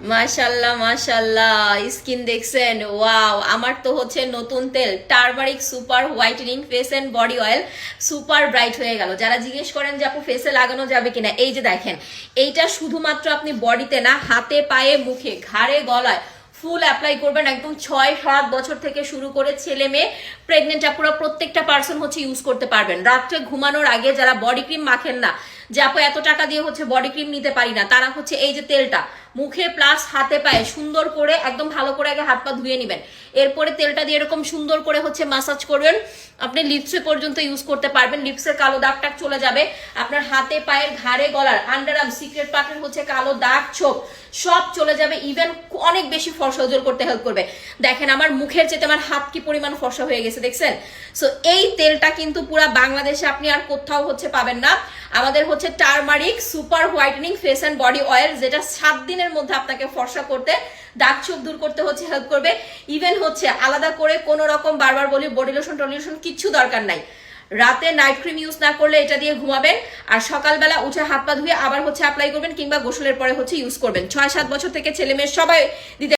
মাশাল্লাহ মাশাল্লাহ। স্কিন দেখছেন? ওয়াও, আমার তো হচ্ছে নতুন তেল। Turmeric super whitening face and body oil super bright হয়ে গেল। যারা জিজ্ঞেস করেন যে আপু ফেসে লাগানো যাবে কিনা, এই যে দেখেন, এইটা শুধুমাত্র আপনি বডিতে না, হাতে, পায়ে, মুখে, ঘাড়ে, গলায় ফুল অ্যাপ্লাই করবেন। একদম ছয় সাত বছর থেকে শুরু করে ছেলে মেয়ে প্রেগনেন্ট আপুরা প্রত্যেকটা পার্সন হচ্ছে ইউজ করতে পারবেন। রাত্রে ঘুমানোর আগে যারা বডি ক্রিম মাখেন না, যে আপু, এত টাকা দিয়ে হচ্ছে বডি ক্রিম নিতে পারি না, তারা হচ্ছে এই যে তেলটা মুখে প্লাস হাতে পায়ে, সুন্দর করে, একদম ভালো করে আগে হাত পা ধুয়ে নেবেন। এরপরে তেলটা দিয়ে এরকম সুন্দর করে হচ্ছে মাসাজ করবেন। আপনি লিপসে পর্যন্ত ইউজ করতে পারবেন। লিপসের কালো দাগ টাগ চলে যাবে। আপনার হাতে, পায়ের ঘাড়ে, গলার আন্ডার আর্ম সিক্রেট পার্টের হচ্ছে কালো দাগ, ছোপ, সব চলে যাবে। ইভেন অনেক বেশি ফর্সা উজ্জ্বল করতে হেল্প করবে। দেখেন আমার মুখের চেয়ে আমার হাত কি পরিমাণ ফর্সা হয়ে গেছে, দেখছেন? সো এই তেলটা কিন্তু পুরা বাংলাদেশে আপনি আর কোথাও হচ্ছে পাবেন না। আমাদের হচ্ছে turmeric super whitening face and body oil যেটা সাত দিনের মধ্যে আপনাকে ফর্সা করতে, দাগ ছোপ দূর করতে হচ্ছে হেল্প করবে। ইভেন হচ্ছে আলাদা করে কোনো রকম বারবার বলি বডি লোশন টলিউশন কিচ্ছু দরকার নাই। রাতে নাইট ক্রিম ইউজ না করলে এটা দিয়ে ঘুমাবেন, আর সকালবেলা উঠে হাত পা ধুয়ে আবার হচ্ছে অ্যাপ্লাই করবেন, কিংবা গোসলের পরে হচ্ছে ইউজ করবেন। ছয়, সাত বছর থেকে ছেলে মেয়ে সবাই দিতে